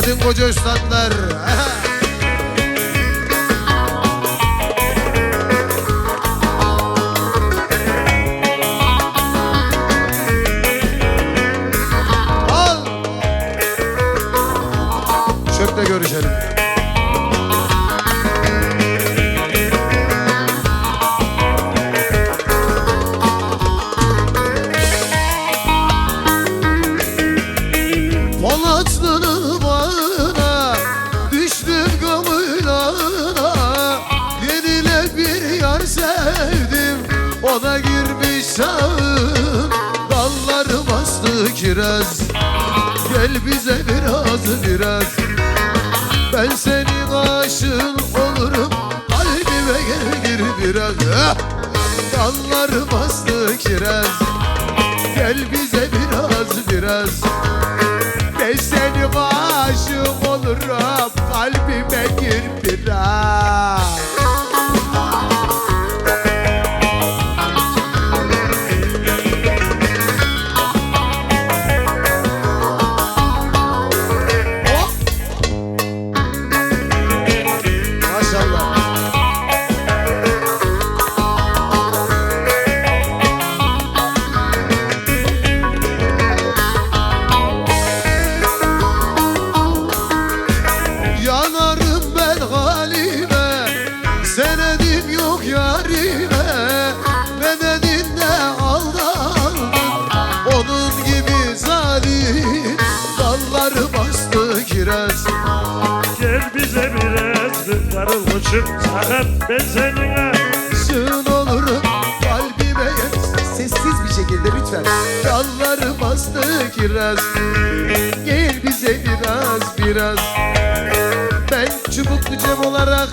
gelsin koca üstadlar. Al. Çöpte görüşelim. Ona girmiş sağım Dalları bastı kiraz. Gel bize biraz biraz Ben senin aşığın olurum. Kalbime gel gir biraz! Dalları bastı biraz darılmışım sana ben seninle Sığın olurum kalbime Sessiz bir şekilde lütfen. Dalları bastı kiraz. Gel bize biraz biraz. Ben çubuklu cem olarak